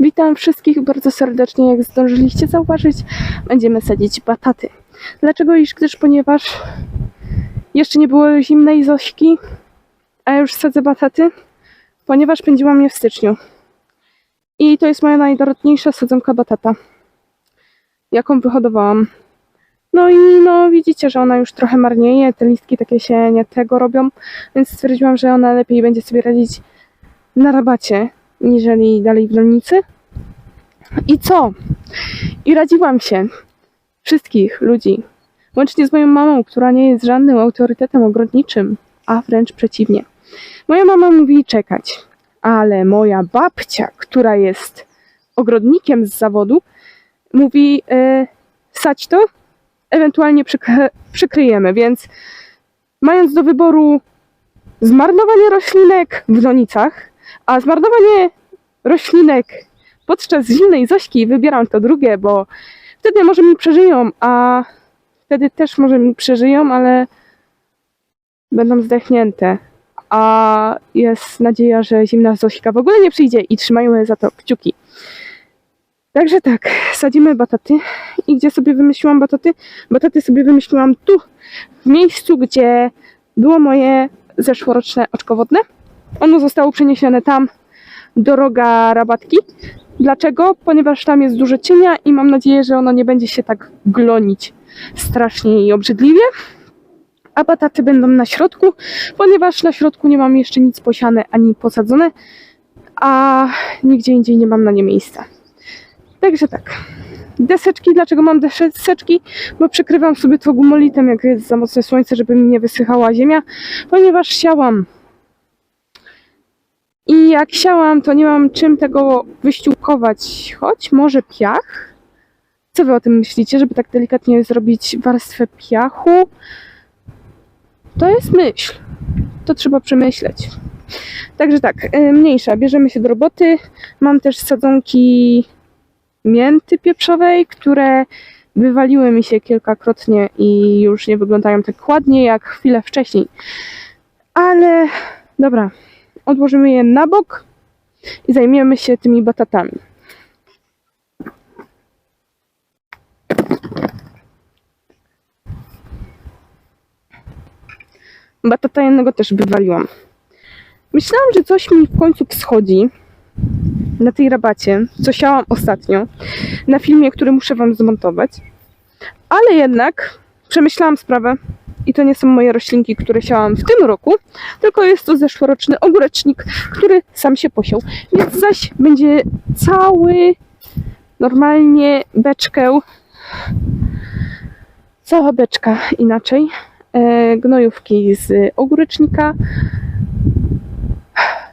Witam wszystkich bardzo serdecznie. Jak zdążyliście zauważyć, będziemy sadzić bataty. Dlaczego? Iż gdyż ponieważ jeszcze nie było zimnej Zośki, a już sadzę bataty, ponieważ pędziłam je w styczniu. I to jest moja najdorodniejsza sadzonka batata, jaką wyhodowałam. No i no widzicie, że ona już trochę marnieje, te listki takie się nie tego robią, więc stwierdziłam, że ona lepiej będzie sobie radzić na rabacie, niżeli dalej w rolnicy. I co? I radziłam się wszystkich ludzi, łącznie z moją mamą, która nie jest żadnym autorytetem ogrodniczym, a wręcz przeciwnie. Moja mama mówi czekać, ale moja babcia, która jest ogrodnikiem z zawodu, mówi e, sać to, ewentualnie przykry- przykryjemy, więc mając do wyboru zmarnowanie roślinek w donicach, a zmarnowanie roślinek podczas zimnej Zośki wybieram to drugie, bo wtedy może mi przeżyją, a wtedy też może mi przeżyją, ale będą zdechnięte. A jest nadzieja, że zimna Zośka w ogóle nie przyjdzie i trzymajmy za to kciuki. Także tak, sadzimy bataty. I gdzie sobie wymyśliłam bataty? Bataty sobie wymyśliłam tu, w miejscu, gdzie było moje zeszłoroczne oczko wodne. Ono zostało przeniesione tam, do roga rabatki. Dlaczego? Ponieważ tam jest dużo cienia i mam nadzieję, że ono nie będzie się tak glonić strasznie i obrzydliwie. A bataty będą na środku, ponieważ na środku nie mam jeszcze nic posiane ani posadzone, a nigdzie indziej nie mam na nie miejsca. Także tak. Deseczki, dlaczego mam deseczki? Bo przykrywam sobie to gumolitem, jak jest za mocne słońce, żeby mi nie wysychała ziemia, ponieważ siałam i jak siałam, to nie mam czym tego wyściółkować, choć może piach. Co wy o tym myślicie, żeby tak delikatnie zrobić warstwę piachu? To jest myśl. To trzeba przemyśleć. Także tak, y, mniejsza, bierzemy się do roboty. Mam też sadzonki mięty pieprzowej, które wywaliły mi się kilkakrotnie i już nie wyglądają tak ładnie jak chwilę wcześniej. Ale dobra, odłożymy je na bok i zajmiemy się tymi batatami. Batata jednego też wywaliłam. Myślałam, że coś mi w końcu wschodzi na tej rabacie, co siałam ostatnio, na filmie, który muszę Wam zmontować. Ale jednak przemyślałam sprawę i to nie są moje roślinki, które siałam w tym roku, tylko jest to zeszłoroczny ogórecznik, który sam się posiął. Więc zaś będzie cały normalnie beczkę, cała beczka inaczej, e, gnojówki z ogórecznika.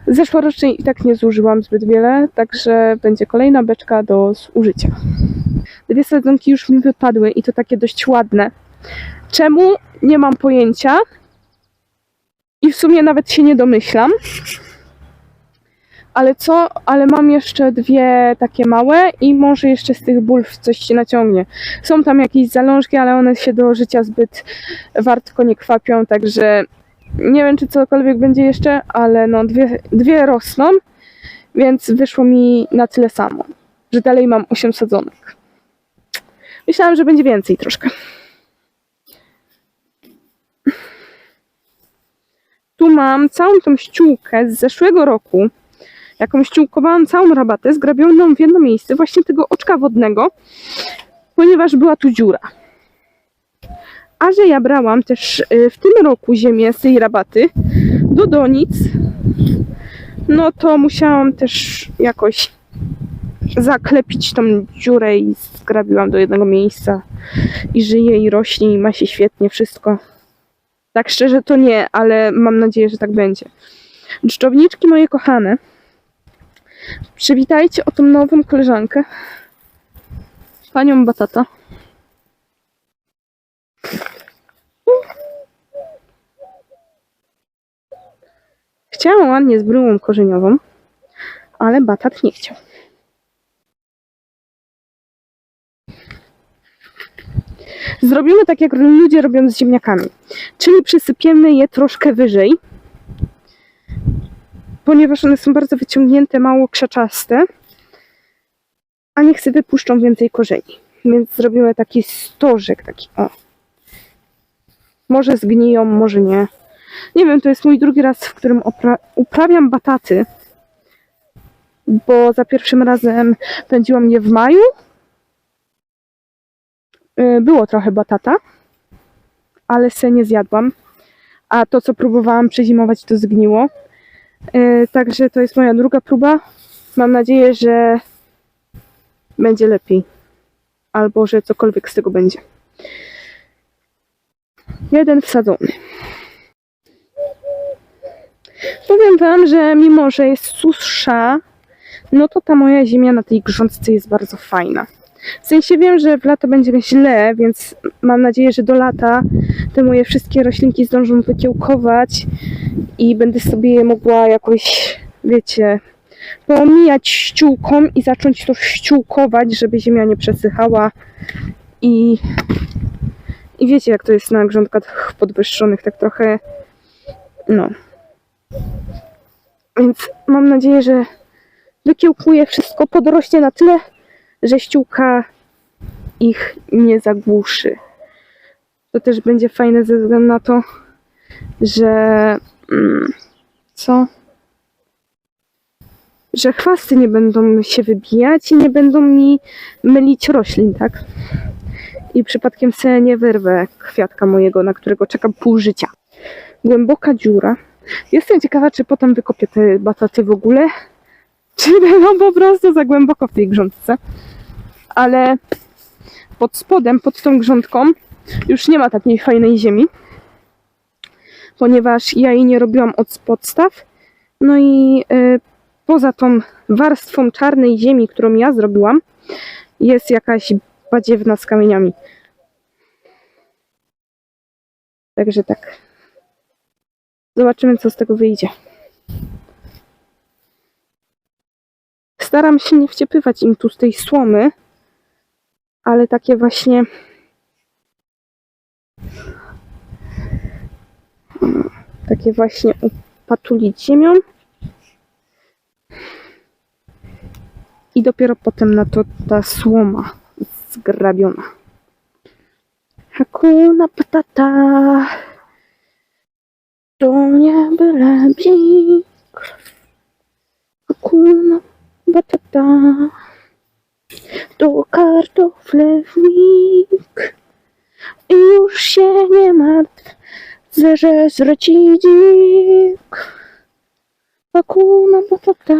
Zeszłorocznej i tak nie zużyłam zbyt wiele, także będzie kolejna beczka do zużycia. Dwie sadzonki już mi wypadły i to takie dość ładne. Czemu? Nie mam pojęcia. I w sumie nawet się nie domyślam. Ale co? Ale mam jeszcze dwie takie małe i może jeszcze z tych bulw coś się naciągnie. Są tam jakieś zalążki, ale one się do życia zbyt wartko nie kwapią, także nie wiem, czy cokolwiek będzie jeszcze, ale no dwie, dwie rosną, więc wyszło mi na tyle samo, że dalej mam 8 sadzonek. Myślałam, że będzie więcej troszkę. Tu mam całą tą ściółkę z zeszłego roku, jaką ściółkowałam całą rabatę, zgrabioną w jedno miejsce, właśnie tego oczka wodnego, ponieważ była tu dziura. A że ja brałam też y, w tym roku ziemię z tej rabaty do donic, no to musiałam też jakoś zaklepić tą dziurę i zgrabiłam do jednego miejsca. I żyje, i rośnie, i ma się świetnie wszystko. Tak szczerze to nie, ale mam nadzieję, że tak będzie. Dżdżowniczki moje kochane, przywitajcie o tą nową koleżankę, panią Batata. Chciałam ładnie z bryłą korzeniową, ale batat nie chciał. Zrobimy tak, jak ludzie robią z ziemniakami. Czyli przysypiemy je troszkę wyżej. ponieważ one są bardzo wyciągnięte, mało krzaczaste, a niech sobie wypuszczą więcej korzeni. Więc zrobimy taki stożek, taki o. Może zgniją, może nie. Nie wiem, to jest mój drugi raz, w którym uprawiam bataty, bo za pierwszym razem pędziłam je w maju. Y, Było trochę batata, ale se nie zjadłam. A to, co próbowałam przezimować, to zgniło. Y, Także to jest moja druga próba. Mam nadzieję, że będzie lepiej. Albo że cokolwiek z tego będzie. Jeden wsadzony. Powiem wam, że mimo, że jest susza, no to ta moja ziemia na tej grządce jest bardzo fajna. W sensie wiem, że w lato będzie źle, więc mam nadzieję, że do lata te moje wszystkie roślinki zdążą wykiełkować i będę sobie je mogła jakoś, wiecie, pomijać ściółką i zacząć to ściółkować, żeby ziemia nie przesychała i, i wiecie jak to jest na grządkach podwyższonych, tak trochę no. Więc mam nadzieję, że wykiełkuje wszystko, podrośnie na tyle, że ściółka ich nie zagłuszy. To też będzie fajne ze względu na to, że mm, co? Że chwasty nie będą się wybijać i nie będą mi mylić roślin, tak? I przypadkiem sobie nie wyrwę kwiatka mojego, na którego czekam pół życia. Głęboka dziura. Jestem ciekawa, czy potem wykopię te bataty w ogóle, czy będą po prostu za głęboko w tej grządce. Ale pod spodem, pod tą grządką już nie ma takiej fajnej ziemi, ponieważ ja jej nie robiłam od podstaw. No i y, poza tą warstwą czarnej ziemi, którą ja zrobiłam, jest jakaś badziewna z kamieniami. Także tak. Zobaczymy, co z tego wyjdzie. Staram się nie wciepywać im tu z tej słomy, ale takie właśnie. Takie właśnie upatulić ziemią. I dopiero potem na to ta słoma zgrabiona. Hakuna patata. To nie byle bzik. Hakuna batata. To kartofle w mig. I już się nie martw, że zwróci dzik. Hakuna batata.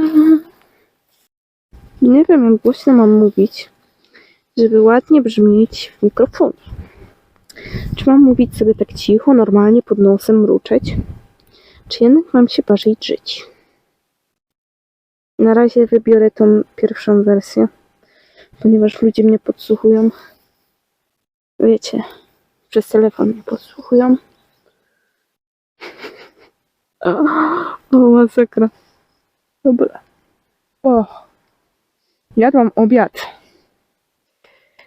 Nie wiem, jak głośno mam mówić, żeby ładnie brzmieć w mikrofonie. Czy mam mówić sobie tak cicho, normalnie pod nosem mruczeć? Czy jednak mam się bardziej drzeć? Na razie wybiorę tą pierwszą wersję, ponieważ ludzie mnie podsłuchują. Wiecie, przez telefon mnie podsłuchują. O, masakra. Dobra. O, jadłam obiad.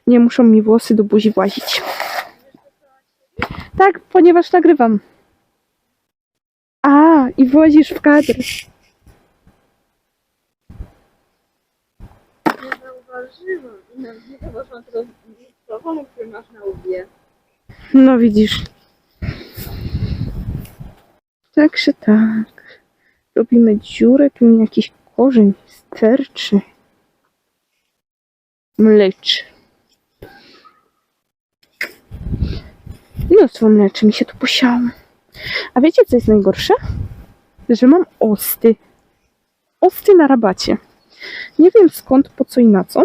Nie muszą mi włosy do buzi włazić. Tak, ponieważ nagrywam. A, i włazisz w kadr. Mikrofonu, który masz na. No widzisz. Także tak. Robimy dziurę, tu mi jakiś korzeń sterczy. Mleczy. Mnóstwo mleczy mi się tu posiało. A wiecie, co jest najgorsze? Że mam osty. Osty na rabacie. Nie wiem skąd, po co i na co,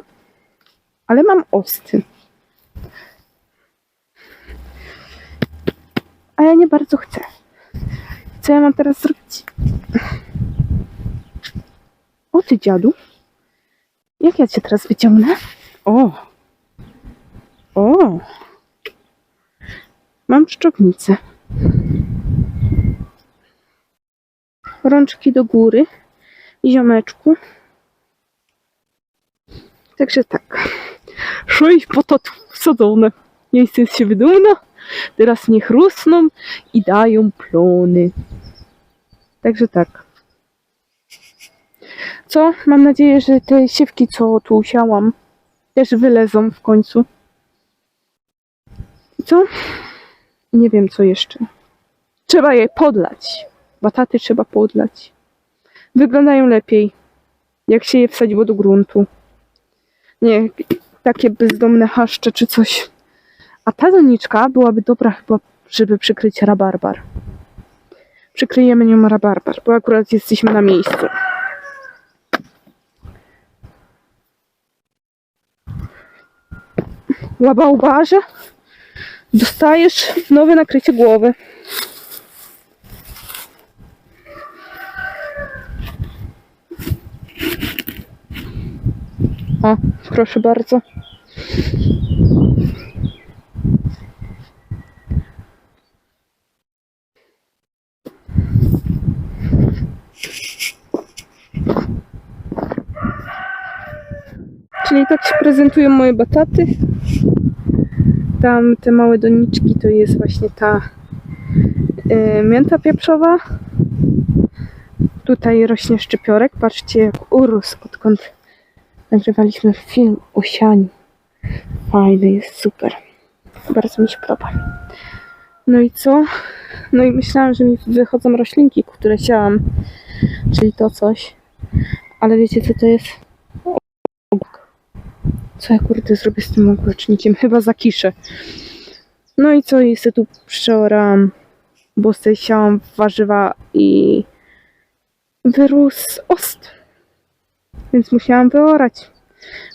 ale mam osty. A ja nie bardzo chcę. Co ja mam teraz zrobić? O ty dziadu. Jak ja cię teraz wyciągnę? O! O! Mam szczopnicę. Rączki do góry. Ziomeczku. Także tak. Sześć potatów wsadzone. Ja jestem z siebie. Teraz niech rosną i dają plony. Także tak. Co? Mam nadzieję, że te siewki, co tu usiałam, też wylezą w końcu. I Co? Nie wiem, co jeszcze. Trzeba je podlać. Bataty trzeba podlać. Wyglądają lepiej, jak się je wsadziło do gruntu. Nie, takie bezdomne haszcze czy coś. A ta doniczka byłaby dobra chyba, żeby przykryć rabarbar. Przykryjemy nią rabarbar, bo akurat jesteśmy na miejscu. Łabałbarze, dostajesz nowe nakrycie głowy. O, proszę bardzo. Czyli tak się prezentują moje bataty. Tam te małe doniczki to jest właśnie ta y, mięta pieprzowa. Tutaj rośnie szczypiorek. Patrzcie jak urósł, odkąd nagrywaliśmy film o sianiu. Fajny, jest super. Bardzo mi się podoba. No i co? No i myślałam, że mi wychodzą roślinki, które siałam. Czyli to coś. Ale wiecie co to jest? Co ja kurde zrobię z tym ogórecznikiem? Chyba zakiszę. No i co? I se tu przeorałam, bo sobie siałam warzywa i wyrósł ost. Więc musiałam wyorać,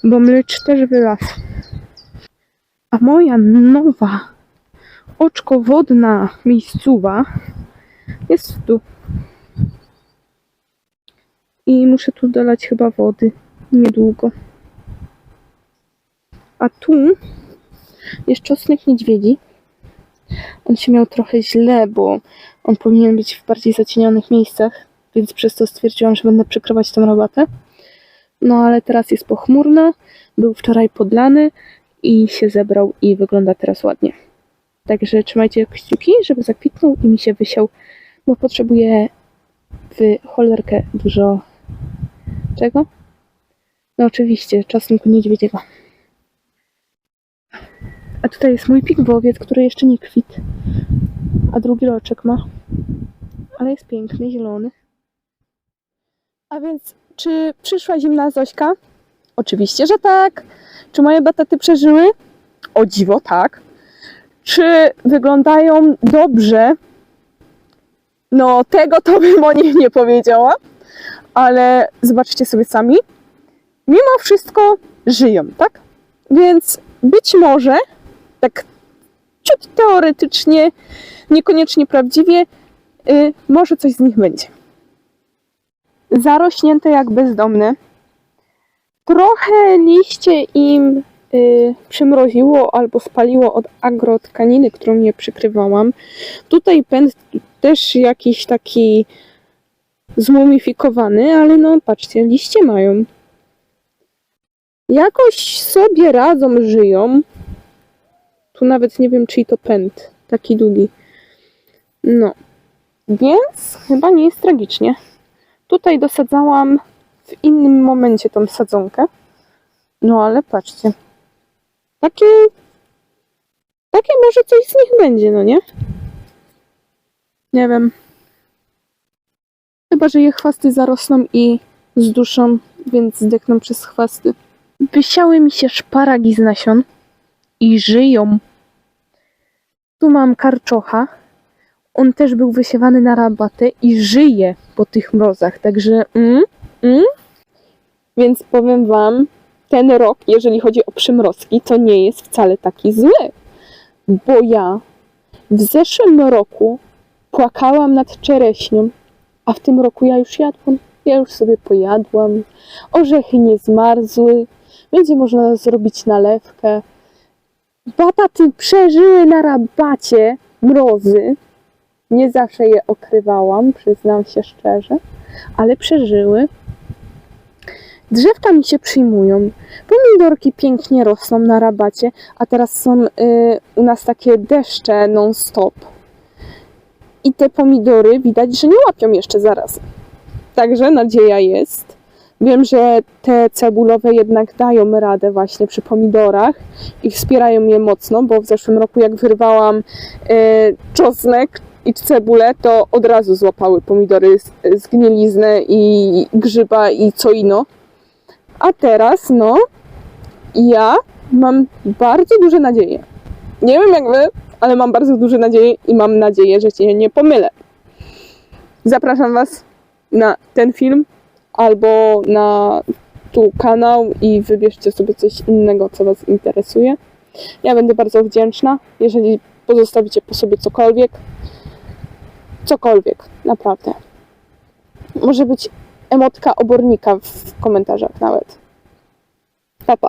bo mlecz też wylazł. A moja nowa oczkowodna miejscowa jest tu. I muszę tu dolać chyba wody niedługo. A tu jest czosnek niedźwiedzi. On się miał trochę źle, bo on powinien być w bardziej zacienionych miejscach, więc przez to stwierdziłam, że będę przykrywać tą rabatę. No ale teraz jest pochmurno, był wczoraj podlany i się zebrał i wygląda teraz ładnie. Także trzymajcie kciuki, żeby zakwitnął i mi się wysiał, bo potrzebuję w cholerkę dużo czego? No oczywiście, czosnku niedźwiedziego. A tutaj jest mój pigwowiec, który jeszcze nie kwit. A drugi roczek ma. Ale jest piękny, zielony. A więc, czy przyszła zimna Zośka? Oczywiście, że tak. Czy moje bataty przeżyły? O dziwo, tak. Czy wyglądają dobrze? No, tego to bym o nich nie powiedziała. Ale zobaczcie sobie sami. Mimo wszystko żyją, tak? Więc być może tak ciut teoretycznie, niekoniecznie prawdziwie, y, może coś z nich będzie. Zarośnięte jak bezdomne. Trochę liście im y, przymroziło albo spaliło od agrotkaniny, którą nie przykrywałam. Tutaj pęd też jakiś taki zmumifikowany, ale no patrzcie, liście mają. Jakoś sobie radzą, żyją. Tu nawet nie wiem, czyj to pęd. Taki długi. No. Więc chyba nie jest tragicznie. Tutaj dosadzałam w innym momencie tą sadzonkę. No ale patrzcie. Takie... Takie może coś z nich będzie, no nie? Nie wiem. Chyba, że je chwasty zarosną i zduszą, więc zdechną przez chwasty. Wysiały mi się szparagi z nasion i żyją. Tu mam karczocha. On też był wysiewany na rabatę i żyje po tych mrozach, także mm, mm. Więc powiem wam, ten rok, jeżeli chodzi o przymrozki, to nie jest wcale taki zły. Bo ja w zeszłym roku płakałam nad czereśnią, a w tym roku ja już jadłam. Ja już sobie pojadłam. Orzechy nie zmarzły. Będzie można zrobić nalewkę. Bataty przeżyły na rabacie mrozy. Nie zawsze je okrywałam, przyznam się szczerze, ale przeżyły. Drzewka mi się przyjmują. Pomidorki pięknie rosną na rabacie, a teraz są y, u nas takie deszcze non-stop. I te pomidory widać, że nie łapią jeszcze zaraz. Także nadzieja jest. Wiem, że te cebulowe jednak dają radę właśnie przy pomidorach i wspierają je mocno, bo w zeszłym roku jak wyrwałam e, czosnek i cebulę, to od razu złapały pomidory zgniliznę i grzyba i co ino. A teraz, no, ja mam bardzo duże nadzieje. Nie wiem jak wy, ale mam bardzo duże nadzieje i mam nadzieję, że się nie pomylę. Zapraszam Was na ten film albo na tu kanał i wybierzcie sobie coś innego, co Was interesuje. Ja będę bardzo wdzięczna, jeżeli pozostawicie po sobie cokolwiek. Cokolwiek, naprawdę. Może być emotka obornika w komentarzach nawet. Pa, pa.